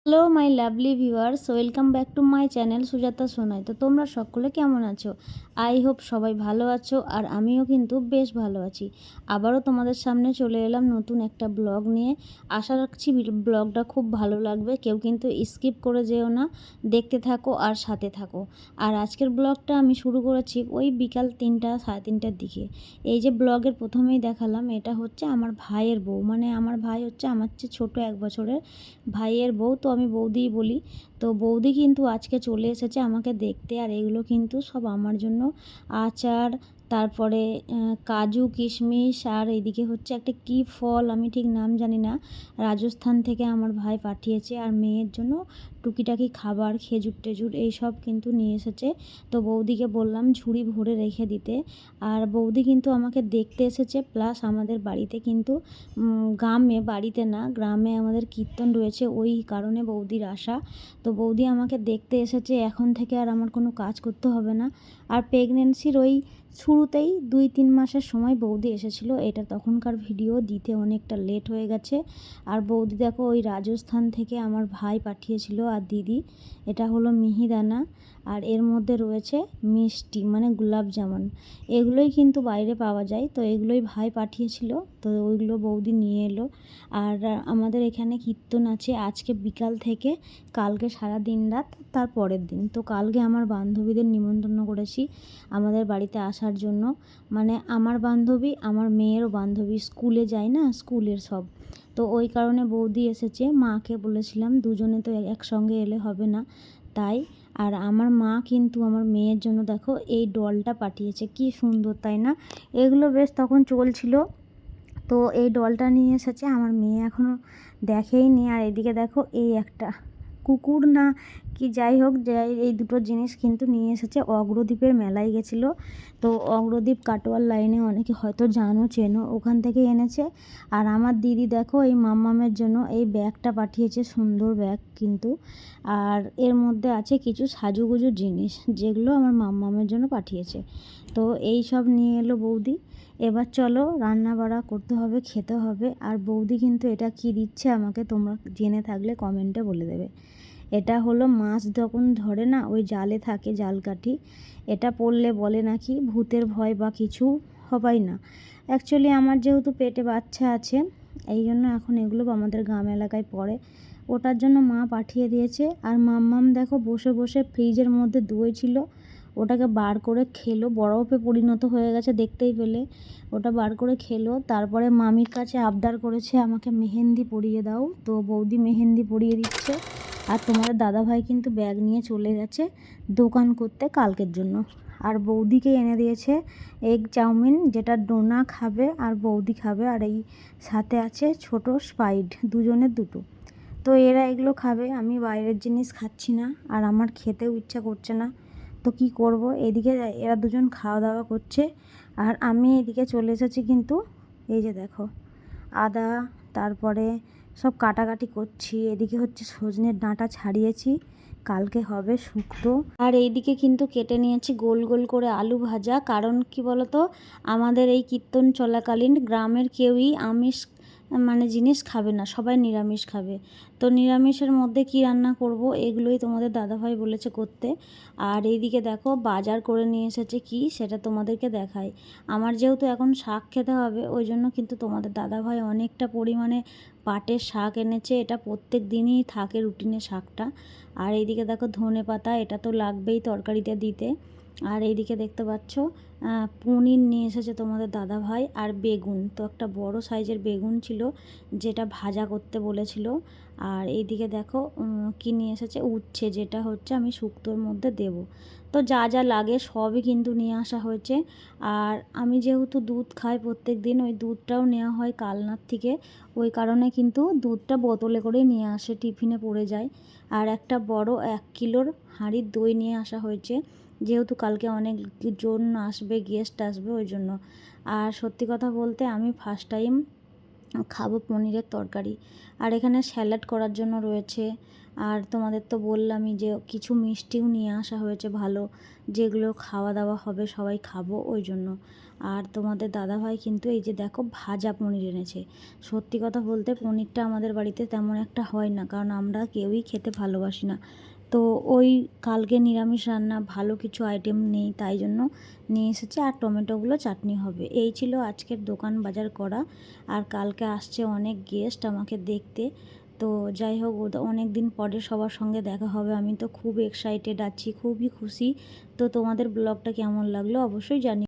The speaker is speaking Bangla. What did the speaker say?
Hello my lovely viewers welcome back to my channel Sujata Sonai তো তোমরা সকলে কেমন আছো? আই হোপ সবাই ভালো আছো, আর আমিও কিন্তু বেশ ভালো আছি। আবারও তোমাদের সামনে চলে এলাম নতুন একটা ব্লগ নিয়ে। আশা রাখছি ব্লগটা খুব ভালো লাগবে, কেউ কিন্তু স্কিপ করে যেও না, দেখতে থাকো আর সাথে থাকো। আর আজকের ব্লগটা আমি শুরু করেছি ওই বিকাল তিনটা, সাড়ে তিনটার দিকে। এই যে ব্লগের প্রথমেই দেখালাম, এটা হচ্ছে আমার ভাইয়ের বউ। মানে আমার ভাই হচ্ছে, আমার চেয়ে ছোটো এক বছরের ভাইয়ের বউ। তো আমি বৌদিই বলি, তো বৌদি কিন্তু আজকে চলে এসেছে আমাকে দেখতে, আর এগুলো কিন্তু সব আমার জন্য আচার তারপরে কাজু, কিশমিশ আর এদিকে হচ্ছে একটা কি ফল আমি ঠিক নাম জানি না। রাজস্থান থেকে আমার ভাই পাঠিয়েছে আর মেয়ের জন্য টুকিটাকি খাবার, খেজুর টেজুর এইসব কিন্তু নিয়ে এসেছে। তো বৌদিকে বললাম ঝুড়ি ভরে রেখে দিতে। আর বৌদি কিন্তু আমাকে দেখতে এসেছে, প্লাস আমাদের বাড়িতে কিন্তু গ্রামে, বাড়িতে না, গ্রামে আমাদের কীর্তন রয়েছে, ওই কারণে বৌদির আশা। তো বৌদি আমাকে দেখতে এসেছে, এখন থেকে আর আমার কোনো কাজ করতে হবে না। আর প্রেগনেন্সির ওই শুরুতেই দুই তিন মাসের সময় বৌদি এসেছিল। এটা তখনকার ভিডিও, দিতে অনেকটা লেট হয়ে গেছে। আর বৌদি দেখো, ওই রাজস্থান থেকে আমার ভাই পাঠিয়েছিল আর দিদি। এটা হলো মিহিদানা। আর এর মধ্যে রয়েছে মিষ্টি মানে গুলাব জামুন। এগুলোই কিন্তু বাইরে পাওয়া যায়। তো এগুলোই ভাই পাঠিয়েছিল। তো ওইগুলো বৌদি নিয়ে এলো। আর আমাদের এখানে কীর্তন আছে আজকে বিকাল থেকে, কালকে সারা দিন রাত, তার পরের দিন। তো কালকে আমার বান্ধবীদের নিমন্ত্রণ করেছি আমাদের বাড়িতে আসার জন্য। মানে আমার বান্ধবী, আমার মেয়েরও বান্ধবী স্কুলে যায় না, স্কুলের সব। তো ওই কারণে বৌদি এসেছে। মাকে বলেছিলাম, দুজনে তো একসঙ্গে এলে হবে না। তাই আর আমার মা কিন্তু আমার মেয়ের জন্য দেখো এই ডলটা পাঠিয়েছে। কি সুন্দর, তাই না? এগুলো বেশ তখন চলছিল। তো এই ডলটা নিয়ে এসেছে। আমার মেয়ে এখনও দেখেই নি। আর এদিকে দেখো এই একটা। কুকুর না, কি যাই হোক, যাই, এই দুটো জিনিস কিন্তু নিয়ে এসেছে। অগ্রদ্বীপের মেলায় গেছিল। তো অগ্রদ্বীপ কাটোয়ার লাইনে অনেকে হয়তো জানো, চেনো, ওখান থেকে এনেছে। আর আমার দিদি দেখো, এই মাম্মামের জন্য এই ব্যাগটা পাঠিয়েছে, সুন্দর ব্যাগ কিন্তু। আর এর মধ্যে আছে কিছু সাজুগুজু জিনিস, যেগুলো আমার মাম্মামের জন্য পাঠিয়েছে। তো এই সব নিয়ে এলো বৌদি। এবার চলো রান্না বাড়া করতে হবে, খেতে হবে। আর বৌদি কিন্তু এটা কি দিচ্ছে আমাকে তোমরা জেনে থাকলে কমেন্টে বলে দেবে। এটা হলো মাছ যখন ধরে না, ওই জালে থাকে জাল কাঠি, এটা পড়লে বলে নাকি ভূতের ভয় বা কিছু হবাই না। অ্যাকচুয়ালি আমার যেহেতু পেটে বাচ্চা আছে, এই জন্য এখন এগুলো আমাদের গ্রাম এলাকায় পড়ে। ওটার জন্য মা পাঠিয়ে দিয়েছে, আর মাম্মাম দেখো বসে বসে ফ্রিজের মধ্যে দই ছিল ওটাকে বার করে খেলো। বরফে পরিণত হয়ে গেছে দেখতেই পেলে। ওটা বার করে খেলো। তারপরে মামির কাছে আবদার করেছে, আমাকে মেহেন্দি পরিয়ে দাও। তো বৌদি মেহেন্দি পরিয়ে দিচ্ছে। আর তোমার দাদাভাই কিন্তু ব্যাগ নিয়ে চলে গেছে দোকান করতে কালকের জন্য। আর বৌদিকে এনে দিয়েছে এগ চাউমিন, যেটা ডোনা খাবে আর বৌদি খাবে। আর এই সাথে আছে ছোট স্পাইড দুজনের দুটো। তো এরা এগুলো খাবে। আমি বাইরের জিনিস খাচ্ছি না। আর আমার খেতেও ইচ্ছা করছে না। তো কি করব? এদিকে এরা দুজন খাওয়া দাওয়া করছে। আর আমি এদিকে চলে এসেছি কিন্তু এই যে দেখো, আদা, তারপরে সব কাটাকাটি করছি। এদিকে হচ্ছে সজনের ডাঁটা ছাড়িয়েছি। কালকে হবে শুক্তো। আর এইদিকে কিন্তু কেটে নিয়েছি গোল গোল করে আলু ভাজা। কারণ কি বলতো? আমাদের এই কীর্তন চলাকালীন গ্রামের কেউই আমিষ মানে জিনিস খাবে না, সবাই নিরামিষ খাবে। তো নিরামিষের মধ্যে কি রান্না করব এগুলোই তোমাদের দাদাভাই বলেছে করতে। আর এইদিকে দেখো বাজার করে নিয়ে এসেছে কি সেটা তোমাদেরকে দেখাই। আমার যেহেতু এখন শাক খেতে হবে, ওই জন্য কিন্তু তোমাদের দাদাভাই অনেকটা পরিমাণে পাটের শাক এনেছে। এটা প্রত্যেক দিনই থাকে রুটিনে শাকটা। আর এইদিকে দেখো ধনে পাতা এটা তো লাগবেই তরকারিতে দিতে। আর এইদিকে দেখতে পাচ্ছ পনির নিয়ে এসেছে তোমাদের দাদা ভাই আর বেগুন। তো একটা বড় সাইজের বেগুন ছিল, যেটা ভাজা করতে বলেছিল। আর এইদিকে দেখো কি নিয়ে এসেছে? উচ্ছে, যেটা হচ্ছে আমি শুক্তোর মধ্যে দেব। তো যা যা লাগে সবই কিন্তু নিয়ে আসা হয়েছে। আর আমি যেহেতু দুধ খাই প্রত্যেক দিন, ওই দুধটাও নেওয়া হয় কালনার থেকে। ওই কারণে কিন্তু দুধটা বোতলে করেই নিয়ে আসে, টিফিনে পড়ে যায়। আর একটা বড় এক কিলোর হাঁড়ির দই নিয়ে আসা হয়েছে। যেহেতু কালকে অনেক জন আসবে গেস্ট আসবে ওই জন্য। আর সত্যি কথা বলতে আমি ফার্স্ট টাইম খাব পনিরের তরকারি। আর এখানে স্যালাড করার জন্য রয়েছে। আর তোমাদের তো বললামই যে কিছু মিষ্টিও নিয়ে আসা হয়েছে ভালো, যেগুলো খাওয়া দাওয়া হবে সবাই খাব ওই জন্য। আর তোমাদের দাদাভাই কিন্তু এই যে দেখো ভাজা পনির এনেছে। সত্যি কথা বলতে পনিরটা আমাদের বাড়িতে তেমন একটা হয় না, কারণ আমরা কেউই খেতে ভালোবাসি না। তো ওই কালকে নিরামিষ রান্না, ভালো কিছু আইটেম নেই, তাই জন্য নিয়ে এসেছে। আর টমেটোগুলো চাটনি হবে। এই ছিল আজকের দোকান বাজার করা। আর কালকে আসছে অনেক গেস্ট আমাকে দেখতে। তো যাই হোক অনেক দিন পরে সবার সঙ্গে দেখা হবে। আমি তো খুব এক্সাইটেড আছি, খুবই খুশি। তো তোমাদের ব্লগটা কেমন লাগল অবশ্যই জানি